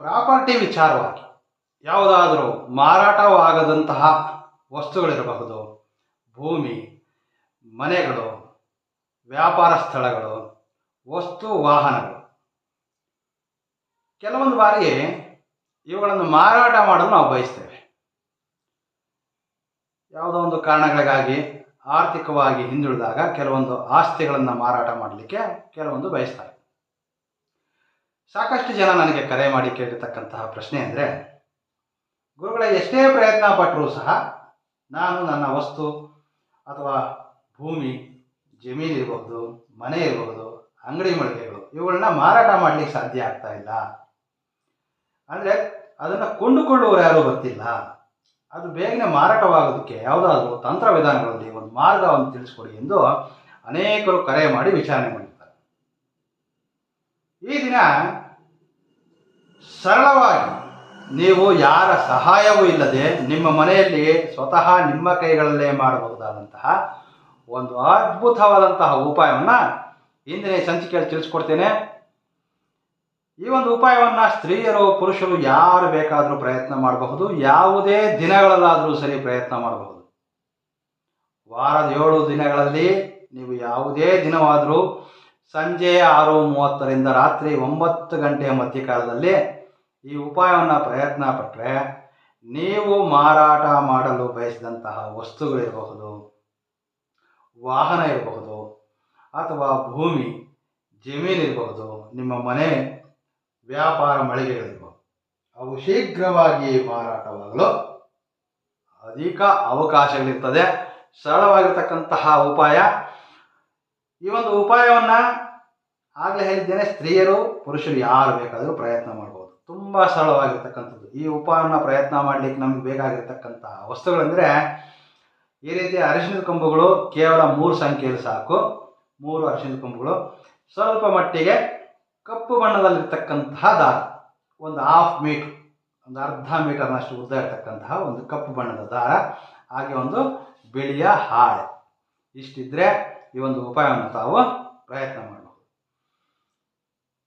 Property ವಿಚಾರವಾಗಿ ಯಾವುದಾದರೂ ಮಾರಾಟವಾಗದಂತಹ ವಸ್ತುಗಳಿರಬಹುದು. ಭೂಮಿ, ಮನೆಗಳು, ವ್ಯಾಪಾರ ಸ್ಥಳಗಳು, ವಸ್ತು, ವಾಹನಗಳು. ಕೆಲವೊಂದು ಬಾರಿ ಇವುಗಳನ್ನು ಮಾರಾಟ ಮಾಡಲು ನಾವು ಬಯಸ್ತೇವೆ. ಯಾವುದೋ ಒಂದು ಕಾರಣಗಳಿಗಾಗಿ ಆರ್ಥಿಕವಾಗಿ ಹಿಂದುಳಿದಾಗ ಕೆಲವೊಂದು ಆಸ್ತಿಗಳನ್ನು ಮಾರಾಟ ಮಾಡಲಿಕ್ಕೆ ಕೆಲವೊಂದು ಬಯಸ್ತಾರೆ. ಸಾಕಷ್ಟು ಜನ ನನಗೆ ಕರೆ ಮಾಡಿ ಕೇಳಿರ್ತಕ್ಕಂತಹ ಪ್ರಶ್ನೆ ಅಂದರೆ, ಗುರುಗಳ, ಎಷ್ಟೇ ಪ್ರಯತ್ನ ಪಟ್ಟರೂ ಸಹ ನಾನು ನನ್ನ ವಸ್ತು ಅಥವಾ ಭೂಮಿ, ಜಮೀನು ಇರಬಹುದು ಮನೆ ಇರಬಹುದು ಅಂಗಡಿ ಮಳಿಗೆಗಳು ಇವುಗಳನ್ನ ಮಾರಾಟ ಮಾಡಲಿಕ್ಕೆ ಸಾಧ್ಯ ಆಗ್ತಾ ಇಲ್ಲ. ಅಂದರೆ ಅದನ್ನು ಕೊಂಡುಕೊಳ್ಳುವರು ಯಾರೂ ಗೊತ್ತಿಲ್ಲ ಅದು ಬೇಗನೆ ಮಾರಾಟವಾಗೋದಕ್ಕೆ ಯಾವುದಾದ್ರೂ ತಂತ್ರ ವಿಧಾನಗಳಲ್ಲಿ ಒಂದು ಮಾರ್ಗವನ್ನು ತಿಳಿಸ್ಕೊಡಿ ಎಂದು ಅನೇಕರು ಕರೆ ಮಾಡಿ ವಿಚಾರಣೆ ಮಾಡಿರ್ತಾರೆ. ಈ ದಿನ ಸರಳವಾಗಿ, ನೀವು ಯಾರ ಸಹಾಯವೂ ಇಲ್ಲದೆ ನಿಮ್ಮ ಮನೆಯಲ್ಲಿ ಸ್ವತಃ ನಿಮ್ಮ ಕೈಗಳಲ್ಲೇ ಮಾಡಬಹುದಾದಂತಹ ಒಂದು ಅದ್ಭುತವಾದಂತಹ ಉಪಾಯವನ್ನು ಇಂದಿನ ಸಂಚಿಕೆಯಲ್ಲಿ ತಿಳಿಸ್ಕೊಡ್ತೇನೆ. ಈ ಒಂದು ಉಪಾಯವನ್ನು ಸ್ತ್ರೀಯರು, ಪುರುಷರು ಯಾರು ಬೇಕಾದರೂ ಪ್ರಯತ್ನ ಮಾಡಬಹುದು, ಯಾವುದೇ ದಿನಗಳಲ್ಲಾದರೂ ಸರಿ ಪ್ರಯತ್ನ ಮಾಡಬಹುದು. ವಾರದ ಏಳು ದಿನಗಳಲ್ಲಿ ನೀವು ಯಾವುದೇ ದಿನವಾದರೂ ಸಂಜೆ ಆರು ಮೂವತ್ತರಿಂದ ರಾತ್ರಿ ಒಂಬತ್ತು ಗಂಟೆಯ ಮಧ್ಯಕಾಲದಲ್ಲಿ ಈ ಉಪಾಯವನ್ನು ಪ್ರಯತ್ನ ಪಟ್ಟರೆ ನೀವು ಮಾರಾಟ ಮಾಡಲು ಬಯಸಿದಂತಹ ವಸ್ತುಗಳಿರಬಹುದು ವಾಹನ ಇರಬಹುದು, ಅಥವಾ ಭೂಮಿ, ಜಮೀನು ಇರಬಹುದು, ನಿಮ್ಮ ಮನೆ, ವ್ಯಾಪಾರ ಮಳಿಗೆಗಳಿರಬಹುದು ಅವು ಶೀಘ್ರವಾಗಿ ಮಾರಾಟವಾಗಲು ಅಧಿಕ ಅವಕಾಶಗಳಿರ್ತದೆ. ಸರಳವಾಗಿರ್ತಕ್ಕಂತಹ ಉಪಾಯ. ಈ ಒಂದು ಉಪಾಯವನ್ನು ಆಗಲೇ ಹೇಳಿದ್ದೇನೆ, ಸ್ತ್ರೀಯರು, ಪುರುಷರು ಯಾರು ಬೇಕಾದರೂ ಪ್ರಯತ್ನ ಮಾಡ್ಬೋದು. ತುಂಬ ಸರಳವಾಗಿರ್ತಕ್ಕಂಥದ್ದು. ಈ ಉಪಾಯವನ್ನು ಪ್ರಯತ್ನ ಮಾಡಲಿಕ್ಕೆ ನಮಗೆ ಬೇಕಾಗಿರ್ತಕ್ಕಂಥ ವಸ್ತುಗಳೆಂದರೆ, ಈ ರೀತಿ ಅರಿಶಿಣದ ಕೊಂಬುಗಳು ಕೇವಲ ಮೂರು ಸಂಖ್ಯೆಯಲ್ಲಿ ಸಾಕು. ಮೂರು ಅರಿಶಿಣದ ಕೊಂಬುಗಳು. ಸ್ವಲ್ಪ ಮಟ್ಟಿಗೆ ಕಪ್ಪು ಬಣ್ಣದಲ್ಲಿರ್ತಕ್ಕಂತಹ ದಾರ, ಒಂದು ಹಾಫ್ ಮೀಟರ್ ಒಂದು ಅರ್ಧ ಮೀಟರ್ನಷ್ಟು ಉದ್ದ ಇರತಕ್ಕಂತಹ ಒಂದು ಕಪ್ಪು ಬಣ್ಣದ ದಾರ, ಹಾಗೆ ಒಂದು ಬಿಳಿಯ ಹಾಳೆ. ಇಷ್ಟಿದ್ರೆ ಈ ಒಂದು ಉಪಾಯವನ್ನು ತಾವು ಪ್ರಯತ್ನ ಮಾಡಬಹುದು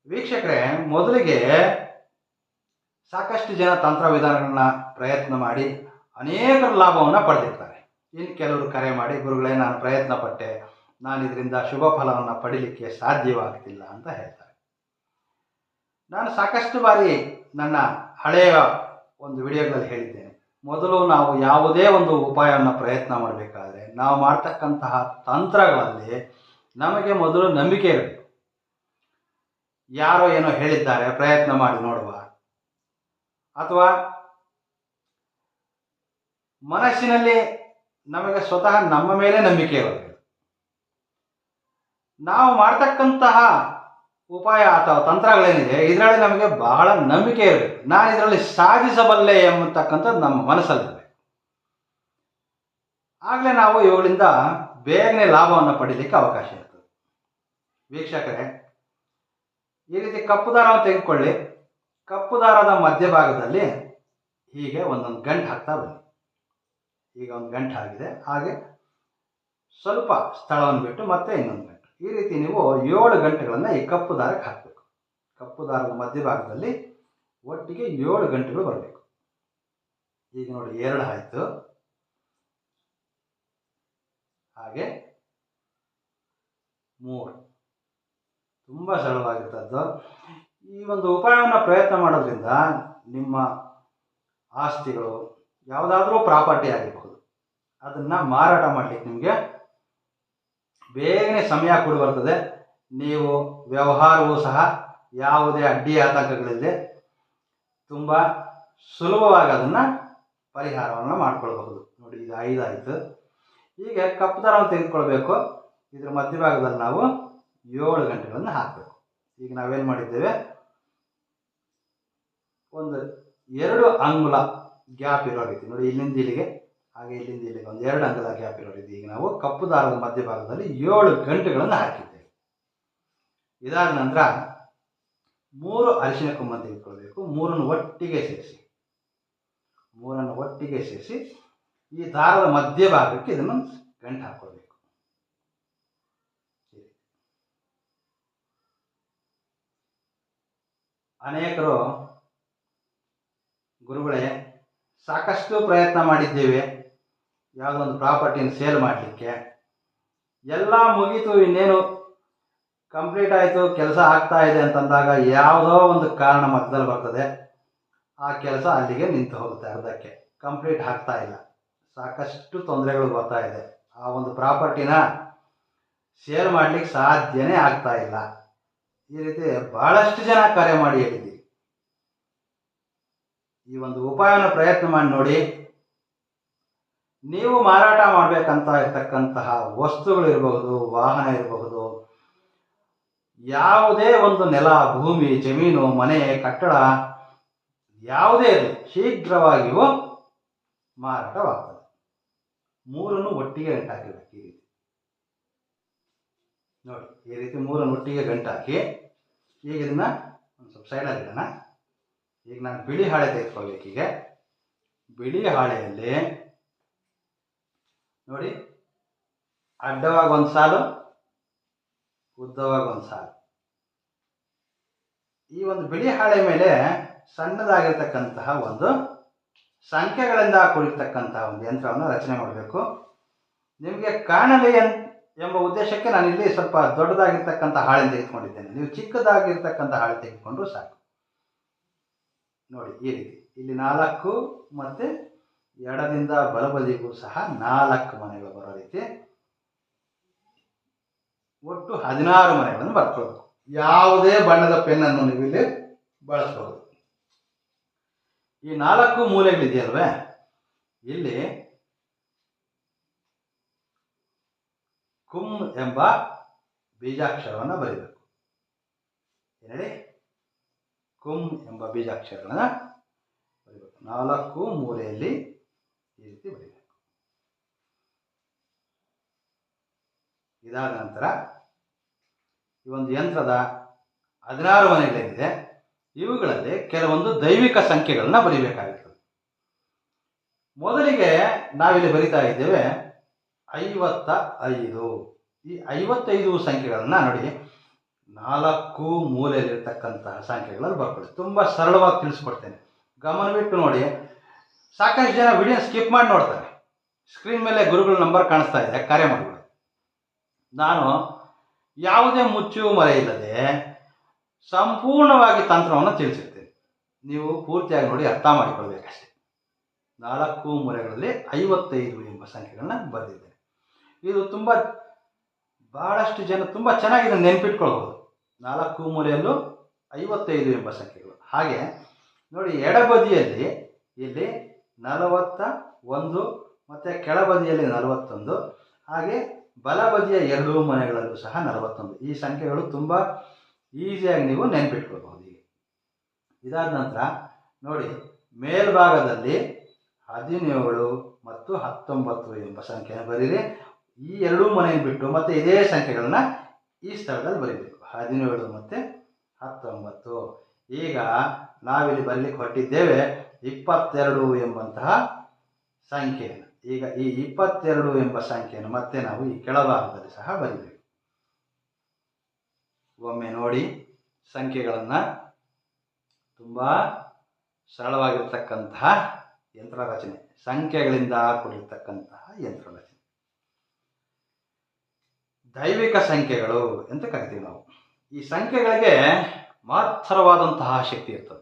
ವೀಕ್ಷಕರೇ, ಮೊದಲಿಗೆ ಸಾಕಷ್ಟು ಜನ ತಂತ್ರ ವಿಧಾನಗಳನ್ನ ಪ್ರಯತ್ನ ಮಾಡಿ ಅನೇಕರ ಲಾಭವನ್ನು ಪಡೆದಿರ್ತಾರೆ. ಇನ್ನು ಕೆಲವರು ಕರೆ ಮಾಡಿ, ಗುರುಗಳೇ, ನಾನು ಪ್ರಯತ್ನ ಪಟ್ಟೆ ನಾನು ಇದರಿಂದ ಶುಭ ಫಲವನ್ನು ಪಡೀಲಿಕ್ಕೆ ಸಾಧ್ಯವಾಗ್ತಿಲ್ಲ ಅಂತ ಹೇಳ್ತಾರೆ. ನಾನು ಸಾಕಷ್ಟು ಬಾರಿ ನನ್ನ ಹಳೆಯ ಒಂದು ವಿಡಿಯೋಗಳಲ್ಲಿ ಹೇಳಿದ್ದೇನೆ. ಮೊದಲು ನಾವು ಯಾವುದೇ ಒಂದು ಉಪಾಯವನ್ನು ಪ್ರಯತ್ನ ಮಾಡಬೇಕಾದ್ರೆ, ನಾವು ಮಾಡ್ತಕ್ಕಂತಹ ತಂತ್ರಗಳಲ್ಲಿ ನಮಗೆ ಮೊದಲು ನಂಬಿಕೆ ಇರಬೇಕು. ಯಾರೋ ಏನೋ ಹೇಳಿದ್ದಾರೆ, ಪ್ರಯತ್ನ ಮಾಡಿ ನೋಡುವ. ಅಥವಾ ಮನಸ್ಸಿನಲ್ಲಿ ನಮಗೆ ಸ್ವತಃ ನಮ್ಮ ಮೇಲೆ ನಂಬಿಕೆ ಇರಬೇಕು ನಾವು ಮಾಡ್ತಕ್ಕಂತಹ ಉಪಾಯ ಅಥವಾ ತಂತ್ರಗಳೇನಿದೆ, ಇದರಲ್ಲಿ ನಮಗೆ ಬಹಳ ನಂಬಿಕೆ ಇರಬೇಕು ನಾನು ಇದರಲ್ಲಿ ಸಾಧಿಸಬಲ್ಲೆ ಎಂಬತಕ್ಕಂಥದ್ದು ನಮ್ಮ ಮನಸ್ಸಲ್ಲಿರಬೇಕು ಆಗಲೇ ನಾವು ಇವುಗಳಿಂದ ಬೇಗನೆ ಲಾಭವನ್ನು ಪಡೀಲಿಕ್ಕೆ ಅವಕಾಶ ಇರ್ತದೆ. ವೀಕ್ಷಕರೇ, ಈ ರೀತಿ ಕಪ್ಪು ದಾರವನ್ನು ತೆಗೆದುಕೊಳ್ಳಿ. ಕಪ್ಪು ದಾರದ ಮಧ್ಯಭಾಗದಲ್ಲಿ ಹೀಗೆ ಒಂದೊಂದು ಗಂಟು ಹಾಕ್ತಾ ಬನ್ನಿ. ಈಗ ಒಂದು ಗಂಟು ಆಗಿದೆ. ಹಾಗೆ ಸ್ವಲ್ಪ ಸ್ಥಳವನ್ನು ಬಿಟ್ಟು ಮತ್ತೆ ಇನ್ನೊಂದು ಗಂಟು. ಈ ರೀತಿ ನೀವು ಏಳು ಗಂಟೆಗಳನ್ನು ಈ ಕಪ್ಪು ದಾರಕ್ಕೆ ಹಾಕಬೇಕು. ಕಪ್ಪು ದಾರದ ಮಧ್ಯಭಾಗದಲ್ಲಿ ಒಟ್ಟಿಗೆ ಏಳು ಗಂಟೆಗಳು ಬರಬೇಕು. ಈಗ ನೋಡಿ, ಎರಡು ಆಯಿತು. ಹಾಗೆ ಮೂರು. ತುಂಬ ಸರಳವಾಗಿರ್ತದ್ದು. ಈ ಒಂದು ಉಪಾಯವನ್ನು ಪ್ರಯತ್ನ ಮಾಡೋದ್ರಿಂದ ನಿಮ್ಮ ಆಸ್ತಿಗಳು ಯಾವುದಾದ್ರೂ ಪ್ರಾಪರ್ಟಿ ಆಗಿರ್ಬೋದು, ಅದನ್ನು ಮಾರಾಟ ಮಾಡಲಿಕ್ಕೆ ನಿಮಗೆ ಬೇಗನೆ ಸಮಯ ಕೂಡ ಬರ್ತದೆ ನೀವು ವ್ಯವಹಾರವೂ ಸಹ ಯಾವುದೇ ಅಡ್ಡಿ ಆತಂಕಗಳಿಲ್ಲದೆ ತುಂಬ ಸುಲಭವಾಗಿ ಅದನ್ನು ಪರಿಹಾರವನ್ನು ಮಾಡ್ಕೊಳ್ಬಹುದು. ನೋಡಿ ಇದು ಐದಾಯಿತು. ಈಗ ಕಪ್ಪು ದರವನ್ನು ತೆಗೆದುಕೊಳ್ಬೇಕು. ಇದರ ಮಧ್ಯಭಾಗದಲ್ಲಿ ನಾವು ಏಳು ಗಂಟೆಗಳನ್ನು ಹಾಕಬೇಕು. ಈಗ ನಾವೇನು ಮಾಡಿದ್ದೇವೆ? ಒಂದು ಎರಡು ಅಂಗುಲ ಗ್ಯಾಪ್ ಇರೋ ನೋಡಿ, ಇಲ್ಲಿಂದ ಇಲ್ಲಿಗೆ, ಹಾಗೆ ಇಲ್ಲಿಂದ ಇಲ್ಲಿಗೆ ಒಂದು ಎರಡು ಅಂಗುಲ ಗ್ಯಾಪ್ ಇರೋ ರೀತಿ. ಈಗ ನಾವು ಕಪ್ಪು ದಾರದ ಮಧ್ಯಭಾಗದಲ್ಲಿ ಏಳು ಗಂಟೆಗಳನ್ನು ಹಾಕಿದ್ದೇವೆ. ಇದಾದ ನಂತರ ಮೂರು ಅರಿಶಿನ ಕುಂಬ ತೆಗೆದುಕೊಳ್ಬೇಕು ಮೂರನ್ನು ಒಟ್ಟಿಗೆ ಸೇರಿಸಿ. ಮೂರನ್ನು ಒಟ್ಟಿಗೆ ಸೇರಿಸಿ ಈ ದಾರದ ಮಧ್ಯಭಾಗಕ್ಕೆ ಇದನ್ನು ಗಂಟು ಹಾಕೊಳ್ಬೇಕು ಅನೇಕರು ಗುರುಗಳೇ, ಸಾಕಷ್ಟು ಪ್ರಯತ್ನ ಮಾಡಿದ್ದೇವೆ. ಯಾವುದೊಂದು ಪ್ರಾಪರ್ಟಿನ ಸೇಲ್ ಮಾಡಲಿಕ್ಕೆ. ಎಲ್ಲ ಮುಗೀತು, ಇನ್ನೇನು ಕಂಪ್ಲೀಟ್ ಆಯಿತು, ಕೆಲಸ ಆಗ್ತಾ ಇದೆ ಅಂತಂದಾಗ ಯಾವುದೋ ಒಂದು ಕಾರಣ ಮಧ್ಯದಲ್ಲಿ ಬರ್ತದೆ. ಆ ಕೆಲಸ ಅಲ್ಲಿಗೆ ನಿಂತು ಹೋಗುತ್ತೆ ಅರ್ಧಕ್ಕೆ. ಕಂಪ್ಲೀಟ್ ಆಗ್ತಾ ಇಲ್ಲ. ಸಾಕಷ್ಟು ತೊಂದರೆಗಳು ಬರ್ತಾ ಇದೆ. ಆ ಒಂದು ಪ್ರಾಪರ್ಟಿನ ಸೇಲ್ ಮಾಡಲಿಕ್ಕೆ ಸಾಧ್ಯನೇ ಆಗ್ತಾ ಇಲ್ಲ. ಈ ರೀತಿ ಬಹಳಷ್ಟು ಜನ ಕರೆ ಮಾಡಿ ಹೇಳಿದ್ದೀವಿ. ಈ ಒಂದು ಉಪಾಯನ ಪ್ರಯತ್ನ ಮಾಡಿ ನೋಡಿ. ನೀವು ಮಾರಾಟ ಮಾಡಬೇಕಂತ ಇರ್ತಕ್ಕಂತಹ ವಸ್ತುಗಳು ಇರಬಹುದು, ವಾಹನ ಇರಬಹುದು, ಯಾವುದೇ ಒಂದು ನೆಲ, ಭೂಮಿ, ಜಮೀನು, ಮನೆ, ಕಟ್ಟಡ, ಯಾವುದೇ ಇರಲಿ, ಶೀಘ್ರವಾಗಿಯೂ ಮಾರಾಟವಾಗ್ತದೆ. ಮೂರನ್ನು ಒಟ್ಟಿಗೆ ಗಂಟಾಕಿರ್ಬೇಕು ಈ ರೀತಿ. ನೋಡಿ, ಈ ರೀತಿ ಮೂರನ್ನು ಒಟ್ಟಿಗೆ ಗಂಟಾಕಿ. ಈಗ ಇದನ್ನ ಒಂದು ಸ್ವಲ್ಪ ಸೈಡಲ್ಲಿ ಇಡೋಣ. ಈಗ ನಾನು ಬಿಳಿ ಹಾಳೆ ತೆಗೆದುಕೊಳ್ಬೇಕು ಈಗ ಬಿಳಿ ಹಾಳೆಯಲ್ಲಿ ನೋಡಿ, ಅಡ್ಡವಾಗಿ ಒಂದು ಸಾಲು, ಉದ್ದವಾಗಿ ಒಂದು ಸಾಲು. ಈ ಒಂದು ಬಿಳಿ ಹಾಳೆ ಮೇಲೆ ಸಣ್ಣದಾಗಿರ್ತಕ್ಕಂತಹ ಒಂದು ಸಂಖ್ಯೆಗಳಿಂದ ಕೂಡಿರ್ತಕ್ಕಂತಹ ಒಂದು ಯಂತ್ರವನ್ನು ರಚನೆ ಮಾಡಬೇಕು. ನಿಮಗೆ ಕಾಣಲಿ ಎಂಬ ಉದ್ದೇಶಕ್ಕೆ ನಾನು ಇಲ್ಲಿ ಸ್ವಲ್ಪ ದೊಡ್ಡದಾಗಿರ್ತಕ್ಕಂಥ ಹಾಳೆ ತೆಗೆದುಕೊಂಡಿದ್ದೇನೆ. ನೀವು ಚಿಕ್ಕದಾಗಿರ್ತಕ್ಕಂಥ ಹಾಳೆ ತೆಗೆದುಕೊಂಡ್ರು ಸಾಕು. ನೋಡಿ, ಈ ರೀತಿ. ಇಲ್ಲಿ ನಾಲ್ಕು ಮತ್ತು ಎಡದಿಂದ ಬಲಬದಿಗೂ ಸಹ ನಾಲ್ಕು ಮನೆಗಳು ಬರೋ ರೀತಿ. ಒಟ್ಟು ಹದಿನಾರು ಮನೆಗಳನ್ನು ಬರ್ಕೊಳ್ಬೇಕು. ಯಾವುದೇ ಬಣ್ಣದ ಪೆನ್ನನ್ನು ನೀವು ಇಲ್ಲಿ ಬಳಸ್ಬೋದು. ಈ ನಾಲ್ಕು ಮೂಲೆಗಳಿದೆಯಲ್ವೇ? ಇಲ್ಲಿ ಕುಂ ಎಂಬ ಬೀಜಾಕ್ಷರವನ್ನು ಬರೀಬೇಕು. ಹೇಳಿ? ಕುಂ ಎಂಬ ಬೀಜಾಕ್ಷರಗಳನ್ನು ಬರೀಬೇಕು. ನಾಲ್ಕು ಮೂಲೆಯಲ್ಲಿ ಈ ರೀತಿ ಬರೀಬೇಕು. ಇದಾದ ನಂತರ ಈ ಒಂದು ಯಂತ್ರದ ಹದಿನಾರು ಮನೆಗಳೇನಿದೆ ಇವುಗಳಲ್ಲಿ ಕೆಲವೊಂದು ದೈವಿಕ ಸಂಖ್ಯೆಗಳನ್ನ ಬರಿಬೇಕಾಗಿತ್ತು. ಮೊದಲಿಗೆ ನಾವಿಲ್ಲಿ ಬರಿತಾ ಇದ್ದೇವೆ ಐವತ್ತ ಐದು ಈ ಐವತ್ತೈದು ಸಂಖ್ಯೆಗಳನ್ನ ನೋಡಿ ನಾಲ್ಕು ಮೂಲೆಯಲ್ಲಿರ್ತಕ್ಕಂತಹ ಸಂಖ್ಯೆಗಳಲ್ಲಿ ಬರ್ಕೊಳ್ಳಿ. ತುಂಬ ಸರಳವಾಗಿ ತಿಳಿಸ್ಕೊಡ್ತೇನೆ. ಗಮನವಿಟ್ಟು ನೋಡಿ. ಸಾಕಷ್ಟು ಜನ ವಿಡಿಯೋ ಸ್ಕಿಪ್ ಮಾಡಿ ನೋಡ್ತಾರೆ. ಸ್ಕ್ರೀನ್ ಮೇಲೆ ಗುರುಗಳ ನಂಬರ್ ಕಾಣಿಸ್ತಾ ಇದೆ. ಕಾರ್ಯ ಮಾಡಿಬಿಡು ನಾನು ಯಾವುದೇ ಮುಚ್ಚು ಮರೆ ಇಲ್ಲದೆ ಸಂಪೂರ್ಣವಾಗಿ ತಂತ್ರವನ್ನು ತಿಳಿಸಿರ್ತೇನೆ. ನೀವು ಪೂರ್ತಿಯಾಗಿ ನೋಡಿ ಅರ್ಥ ಮಾಡಿಕೊಳ್ಬೇಕಷ್ಟೆ. ನಾಲ್ಕು ಮೂಲೆಗಳಲ್ಲಿ ಐವತ್ತೈದು ಎಂಬ ಸಂಖ್ಯೆಗಳನ್ನ ಬರೆದಿದ್ದೇನೆ. ಇದು ತುಂಬ ಬಹಳಷ್ಟು ಜನ ತುಂಬ ಚೆನ್ನಾಗಿ ಇದನ್ನು ನಾಲ್ಕು ಮೂಲೆಯಲ್ಲೂ ಐವತ್ತೈದು ಎಂಬ ಸಂಖ್ಯೆಗಳು. ಹಾಗೆ ನೋಡಿ ಎಡಬದಿಯಲ್ಲಿ ಇಲ್ಲಿ ನಲವತ್ತ ಒಂದು, ಮತ್ತು ಕೆಳಬದಿಯಲ್ಲಿ ನಲವತ್ತೊಂದು, ಹಾಗೆ ಬಲಬದಿಯ ಎರಡೂ ಮನೆಗಳಲ್ಲೂ ಸಹ ನಲವತ್ತೊಂದು. ಈ ಸಂಖ್ಯೆಗಳು ತುಂಬ ಈಸಿಯಾಗಿ ನೀವು ನೆನ್ಪಿಟ್ಕೊಳ್ಬಹುದು ಈಗ ಇದಾದ ನಂತರ ನೋಡಿ ಮೇಲ್ಭಾಗದಲ್ಲಿ ಹದಿನೇಳು ಮತ್ತು ಹತ್ತೊಂಬತ್ತು ಎಂಬ ಸಂಖ್ಯೆಯನ್ನು ಬರೀರಿ ಈ ಎರಡೂ ಮನೆಯನ್ನು ಬಿಟ್ಟು ಮತ್ತು ಇದೇ ಸಂಖ್ಯೆಗಳನ್ನ ಈ ಸ್ಥಳದಲ್ಲಿ ಬರೀಬೇಕು. ಹದಿನೇಳು ಮತ್ತು ಹತ್ತೊಂಬತ್ತು. ಈಗ ನಾವಿಲ್ಲಿ ಬರಲಿಕ್ಕೆ ಹೊರಟಿದ್ದೇವೆ ಇಪ್ಪತ್ತೆರಡು ಎಂಬಂತಹ ಸಂಖ್ಯೆಯನ್ನು. ಈಗ ಈ ಇಪ್ಪತ್ತೆರಡು ಎಂಬ ಸಂಖ್ಯೆಯನ್ನು ಮತ್ತೆ ನಾವು ಈ ಕೆಳಭಾಗದಲ್ಲಿ ಸಹ ಬರೀಬೇಕು. ಒಮ್ಮೆ ನೋಡಿ ಸಂಖ್ಯೆಗಳನ್ನು. ತುಂಬ ಸರಳವಾಗಿರ್ತಕ್ಕಂತಹ ಯಂತ್ರ ರಚನೆ ಸಂಖ್ಯೆಗಳಿಂದ ಕೂಡಿರ್ತಕ್ಕಂತಹ ಯಂತ್ರ ರಚನೆ ದೈವಿಕ ಸಂಖ್ಯೆಗಳು ಅಂತ ಕರಿತೀವಿ ನಾವು. ಈ ಸಂಖ್ಯೆಗಳಿಗೆ ಮಹತ್ತರವಾದಂತಹ ಶಕ್ತಿ ಇರ್ತದೆ.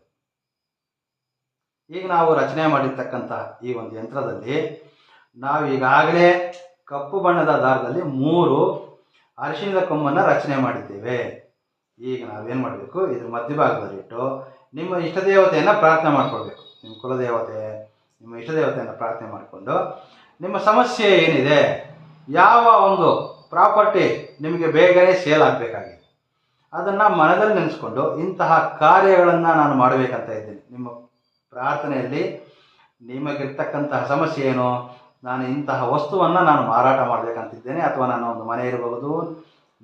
ಈಗ ನಾವು ರಚನೆ ಮಾಡಿರ್ತಕ್ಕಂತಹ ಈ ಒಂದು ಯಂತ್ರದಲ್ಲಿ ನಾವು ಈಗಾಗಲೇ ಕಪ್ಪು ಬಣ್ಣದ ದಾರದಲ್ಲಿ ಮೂರು ಅರಿಶಿಣದ ಕೊಂಬನ್ನು ರಚನೆ ಮಾಡಿದ್ದೇವೆ. ಈಗ ನಾವೇನು ಮಾಡಬೇಕು? ಇದ್ರ ಮಧ್ಯಭಾಗದಲ್ಲಿಟ್ಟು ನಿಮ್ಮ ಇಷ್ಟ ದೇವತೆಯನ್ನು ಪ್ರಾರ್ಥನೆ ಮಾಡ್ಕೊಳ್ಬೇಕು. ನಿಮ್ಮ ಕುಲದೇವತೆ, ನಿಮ್ಮ ಇಷ್ಟ ದೇವತೆಯನ್ನು ಪ್ರಾರ್ಥನೆ ಮಾಡಿಕೊಂಡು ನಿಮ್ಮ ಸಮಸ್ಯೆ ಏನಿದೆ, ಯಾವ ಒಂದು ಪ್ರಾಪರ್ಟಿ ನಿಮಗೆ ಬೇಗನೆ ಸೇಲ್ ಆಗಬೇಕಾಗಿದೆ. ಅದನ್ನು ಮನದಲ್ಲಿ ನೆನೆಸ್ಕೊಂಡು ಇಂತಹ ಕಾರ್ಯಗಳನ್ನು ನಾನು ಮಾಡಬೇಕಂತ ಇದ್ದೀನಿ. ನಿಮ್ಮ ಪ್ರಾರ್ಥನೆಯಲ್ಲಿ ನಿಮಗಿರ್ತಕ್ಕಂತಹ ಸಮಸ್ಯೆ ಏನು? ನಾನು ಇಂತಹ ವಸ್ತುವನ್ನು ನಾನು ಮಾರಾಟ ಮಾಡಬೇಕಂತಿದ್ದೇನೆ ಅಥವಾ ನಾನು ಒಂದು ಮನೆ ಇರಬಹುದು,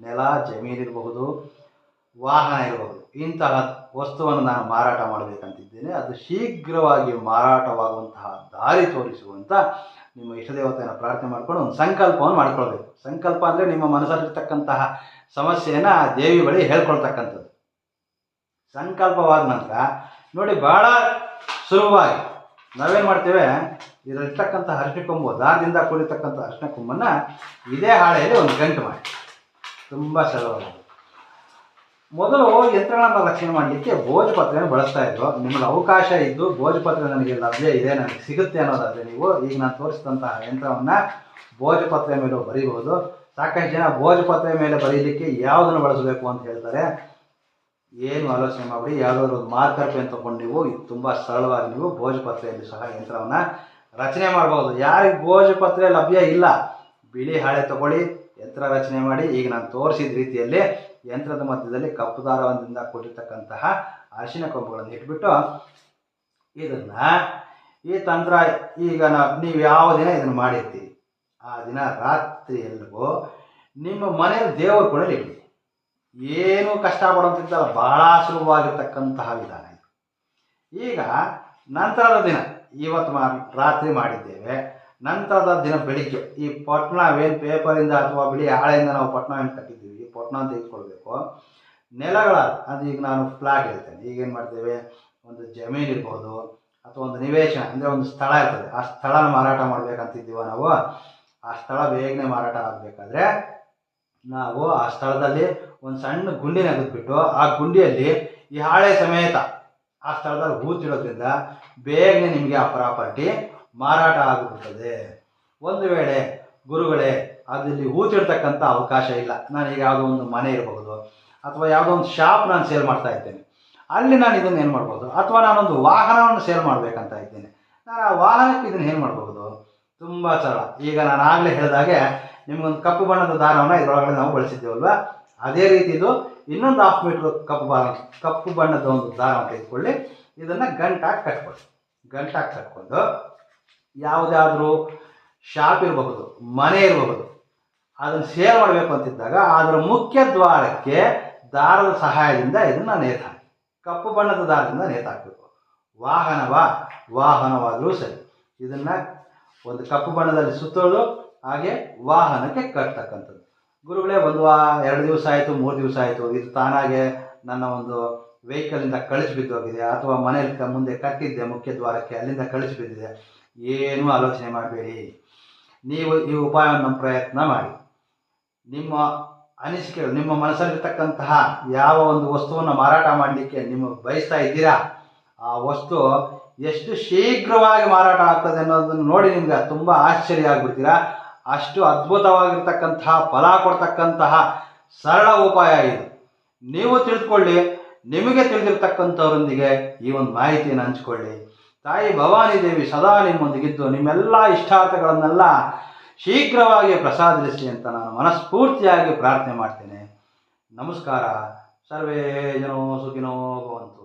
ನೆಲ, ಜಮೀನು ಇರಬಹುದು, ವಾಹನ ಇರಬಹುದು. ಇಂತಹ ವಸ್ತುವನ್ನು ನಾನು ಮಾರಾಟ ಮಾಡಬೇಕಂತಿದ್ದೇನೆ. ಅದು ಶೀಘ್ರವಾಗಿ ಮಾರಾಟವಾಗುವಂತಹ ದಾರಿ ತೋರಿಸುವಂತ ನಿಮ್ಮ ಇಷ್ಟದೇವತೆಯನ್ನು ಪ್ರಾರ್ಥನೆ ಮಾಡ್ಕೊಂಡು ಒಂದು ಸಂಕಲ್ಪವನ್ನು ಮಾಡ್ಕೊಳ್ಬೇಕು. ಸಂಕಲ್ಪ ಅಂದರೆ ನಿಮ್ಮ ಮನಸ್ಸಲ್ಲಿರ್ತಕ್ಕಂತಹ ಸಮಸ್ಯೆಯನ್ನು ಆ ದೇವಿ ಬಳಿ ಹೇಳ್ಕೊಳ್ತಕ್ಕಂಥದ್ದು. ಸಂಕಲ್ಪವಾದ ನಂತರ ನೋಡಿ ಬಹಳ ಸುಲಭವಾಗಿ ನಾವೇನು ಮಾಡ್ತೇವೆ? ಇದರಲ್ಲಿರ್ತಕ್ಕಂಥ ಅರ್ಶಿನ ಕೊಂಬು, ದಾರದಿಂದ ಕೂಡಿರ್ತಕ್ಕಂಥ ಅರಿಶಿನ ಕೊಂಬನ್ನು ಇದೇ ಹಾಳೆಯಲ್ಲಿ ಒಂದು ಗಂಟು ಮಾಡಿ. ತುಂಬ ಸರಳವಾಗಿದೆ ಮೊದಲು ಯಂತ್ರಗಳನ್ನು ರಕ್ಷಣೆ ಮಾಡಲಿಕ್ಕೆ ಭೋಜಪತ್ರೆಯನ್ನು ಬಳಸ್ತಾ ಇದ್ರು. ನಿಮ್ಮಲ್ಲಿ ಅವಕಾಶ ಇದ್ದು ಭೋಜಪತ್ರೆ ನನಗೆ ಲಭ್ಯ ಇದೆ, ನನಗೆ ಸಿಗುತ್ತೆ ಅನ್ನೋದಾದರೆ ನೀವು ಈಗ ನಾನು ತೋರಿಸಿದಂತಹ ಯಂತ್ರವನ್ನು ಭೋಜಪತ್ರೆ ಮೇಲೆ ಬರೀಬಹುದು. ಸಾಕಷ್ಟು ಜನ ಭೋಜಪತ್ರೆ ಮೇಲೆ ಬರೀಲಿಕ್ಕೆ ಯಾವುದನ್ನು ಬಳಸಬೇಕು ಅಂತ ಹೇಳ್ತಾರೆ. ಏನು ಆಲೋಚನೆ ಮಾಡಿ ಯಾವುದಾದ್ರು ಒಂದು ಮಾರ್ಕರ್ ಪೆನ್ ತಗೊಂಡು ನೀವು ತುಂಬ ಸರಳವಾಗಿ ನೀವು ಭೋಜಪತ್ರೆಯಲ್ಲಿ ಸಹ ಯಂತ್ರವನ್ನು ರಚನೆ ಮಾಡ್ಬೋದು. ಯಾರಿಗೆ ಭೋಜಪತ್ರೆ ಲಭ್ಯ ಇಲ್ಲ. ಬಿಳಿ ಹಾಳೆ ತಗೊಳ್ಳಿ. ಯಂತ್ರ ರಚನೆ ಮಾಡಿ ಈಗ ನಾನು ತೋರಿಸಿದ ರೀತಿಯಲ್ಲಿ ಯಂತ್ರದ ಮಧ್ಯದಲ್ಲಿ ಕಪ್ಪು ದಾರದಿಂದ ಕೊಟ್ಟಿರ್ತಕ್ಕಂತಹ ಅರಿಶಿನ ಕೊಂಬುಗಳನ್ನು ಇಟ್ಬಿಟ್ಟು ಇದನ್ನ ಈ ತಂತ್ರ ಈಗ ನಾವು ನೀವು ಯಾವ ದಿನ ಇದನ್ನು ಮಾಡಿರ್ತೀರಿ? ಆ ದಿನ ರಾತ್ರಿ ಎಲ್ರಿಗೂ ನಿಮ್ಮ ಮನೆಯಲ್ಲಿ ದೇವರ ಕೊಡಲಿ ಇಡಿ ಏನು ಕಷ್ಟ ಪಡೋಂತಿದ್ದಲ್ಲ ಭಾಳ ಸುಲಭವಾಗಿರ್ತಕ್ಕಂತಹ ವಿಧಾನ ಇದು. ಈಗ ನಂತರದ ದಿನ, ಇವತ್ತು ರಾತ್ರಿ ಮಾಡಿದ್ದೇವೆ. ನಂತರದ ದಿನ ಬೆಳಿಗ್ಗೆ ಈ ಪಟ್ಣವೇನು ಪೇಪರಿಂದ ಅಥವಾ ಬಿಳಿ ಹಾಳೆಯಿಂದ ನಾವು ಪಟ್ಣವನ್ನು ಕಟ್ಟಿದ್ದೀವಿ? ಈ ಅಂತ ತೆಗೆದುಕೊಳ್ಬೇಕು ನೆಲಗಳ ಅದು ಈಗ ನಾನು ಫ್ಲಾಟ್ ಹೇಳ್ತೇನೆ. ಈಗ ಏನು ಮಾಡ್ತೇವೆ? ಒಂದು ಜಮೀನು ಇರ್ಬೋದು, ಅಥವಾ ಒಂದು ನಿವೇಶನ, ಅಂದರೆ ಒಂದು ಸ್ಥಳ ಇರ್ತದೆ. ಆ ಸ್ಥಳನ ಮಾರಾಟ ಮಾಡಬೇಕಂತಿದ್ದೀವ ನಾವು. ಆ ಸ್ಥಳ ಬೇಗನೆ ಮಾರಾಟ ಆಗಬೇಕಾದ್ರೆ ನಾವು ಆ ಸ್ಥಳದಲ್ಲಿ ಒಂದು ಸಣ್ಣ ಗುಂಡಿನ ಅಗದ್ಬಿಟ್ಟು ಆ ಗುಂಡಿಯಲ್ಲಿ ಈ ಹಾಳೆ ಸಮೇತ ಆ ಸ್ಥಳದಲ್ಲಿ ಹೂತಿಡೋದ್ರಿಂದ ಬೇಗನೆ ನಿಮಗೆ ಆ ಪ್ರಾಪರ್ಟಿ ಮಾರಾಟ ಆಗಿಬಿಡ್ತದೆ ಒಂದು ವೇಳೆ ಗುರುಗಳೇ, ಅದರಲ್ಲಿ ಹೂತಿಡ್ತಕ್ಕಂಥ ಅವಕಾಶ ಇಲ್ಲ. ನಾನು ಈಗ ಯಾವುದೋ ಒಂದು ಮನೆ ಇರಬಹುದು ಅಥವಾ ಯಾವುದೋ ಒಂದು ಶಾಪ್ ನಾನು ಸೇಲ್ ಮಾಡ್ತಾ ಇದ್ದೇನೆ. ಅಲ್ಲಿ ನಾನು ಇದನ್ನು ಏನು ಮಾಡ್ಬೋದು, ಅಥವಾ ನಾನೊಂದು ವಾಹನವನ್ನು ಸೇಲ್ ಮಾಡಬೇಕಂತ ಇದ್ದೇನೆ. ನಾನು ಆ ವಾಹನಕ್ಕೆ ಇದನ್ನು ಏನು ಮಾಡ್ಬೋದು? ತುಂಬ ಸರಳ ಈಗ ನಾನು ಆಗಲೇ ಹೇಳಿದಾಗೆ ನಿಮಗೊಂದು ಕಪ್ಪು ಬಣ್ಣದ ದಾರವನ್ನು ಇದರೊಳಗಡೆ ನಾವು ಬಳಸಿದ್ದೇವಲ್ವ? ಅದೇ ರೀತಿ ಇದು ಇನ್ನೊಂದು ಹಾಫ್ ಮೀಟ್ರ್ ಕಪ್ಪು ಬಾ, ಕಪ್ಪು ಬಣ್ಣದ ಒಂದು ದಾರವನ್ನು ತೆಗೆದುಕೊಳ್ಳಿ. ಇದನ್ನು ಗಂಟಾಗಿ ಕಟ್ಕೊಳ್ಳಿ. ಗಂಟಾಗಿ ಕಟ್ಕೊಂಡು ಯಾವುದಾದ್ರೂ ಶಾಪ್ ಇರಬಹುದು, ಮನೆ ಇರಬಹುದು, ಅದನ್ನು ಸೇಲ್ ಮಾಡಬೇಕು ಅಂತಿದ್ದಾಗ ಅದರ ಮುಖ್ಯ ದ್ವಾರಕ್ಕೆ ದಾರದ ಸಹಾಯದಿಂದ ಇದನ್ನು ನೇತಾಕಿ ಕಪ್ಪು ಬಣ್ಣದ ದಾರದಿಂದ ನೇತಾಕಬೇಕು ವಾಹನವಾ ವಾಹನವಾದರೂ ಸರಿ. ಇದನ್ನು ಒಂದು ಕಪ್ಪು ಬಣ್ಣದಲ್ಲಿ ಸುತ್ತೋದು, ಹಾಗೆ ವಾಹನಕ್ಕೆ ಕಟ್ತಕ್ಕಂಥದ್ದು. ಗುರುಗಳೇ, ಒಂದು ವಾ, ಎರಡು ದಿವಸ ಆಯಿತು, ಮೂರು ದಿವಸ ಆಯಿತು, ಇದು ತಾನಾಗೆ ನನ್ನ ಒಂದು ವೆಹಿಕಲಿಂದ ಕಳಿಸಿ ಬಿದ್ದೋಗಿದೆ ಅಥವಾ ಮನೆಯಲ್ಲಿ ಮುಂದೆ ಕಟ್ಟಿದ್ದೆ, ಮುಖ್ಯ ದ್ವಾರಕ್ಕೆ ಅಲ್ಲಿಂದ ಕಳಿಸಿ ಬಿದ್ದಿದೆ ಏನೂ ಆಲೋಚನೆ ಮಾಡಬೇಡಿ. ನೀವು ಈ ಉಪಾಯವನ್ನು ಪ್ರಯತ್ನ ಮಾಡಿ. ನಿಮ್ಮ ಅನಿಸಿಕೆಗಳು ನಿಮ್ಮ ಮನಸ್ಸಲ್ಲಿರ್ತಕ್ಕಂತಹ ಯಾವ ಒಂದು ವಸ್ತುವನ್ನು ಮಾರಾಟ ಮಾಡಲಿಕ್ಕೆ ನಿಮ್ಮ ಬಯಸ್ತಾ ಇದ್ದೀರಾ? ಆ ವಸ್ತು ಎಷ್ಟು ಶೀಘ್ರವಾಗಿ ಮಾರಾಟ ಆಗ್ತದೆ ಅನ್ನೋದನ್ನು ನೋಡಿ ನಿಮ್ಗೆ ತುಂಬ ಆಶ್ಚರ್ಯ ಆಗ್ಬಿಡ್ತೀರಾ? ಅಷ್ಟು ಅದ್ಭುತವಾಗಿರ್ತಕ್ಕಂತಹ, ಫಲ ಕೊಡ್ತಕ್ಕಂತಹ ಸರಳ ಉಪಾಯ ಇದು. ನೀವು ತಿಳಿದುಕೊಳ್ಳಿ ನಿಮಗೆ ತಿಳಿದಿರ್ತಕ್ಕಂಥವರೊಂದಿಗೆ ಈ ಒಂದು ಮಾಹಿತಿಯನ್ನು ಹಂಚಿಕೊಳ್ಳಿ. ತಾಯಿ ಭವಾನಿ ದೇವಿ ಸದಾ ನಿಮ್ಮೊಂದಿಗಿದ್ದು ನಿಮ್ಮೆಲ್ಲ ಇಷ್ಟಾರ್ಥಗಳನ್ನೆಲ್ಲ ಶೀಘ್ರವಾಗಿ ಪ್ರಸಾದಿಸಿ ಅಂತ ನಾನು ಮನಸ್ಫೂರ್ತಿಯಾಗಿ ಪ್ರಾರ್ಥನೆ ಮಾಡ್ತೇನೆ. ನಮಸ್ಕಾರ. ಸರ್ವೇ ಜನೋ ಸುಖಿನೋ ಭವಂತು.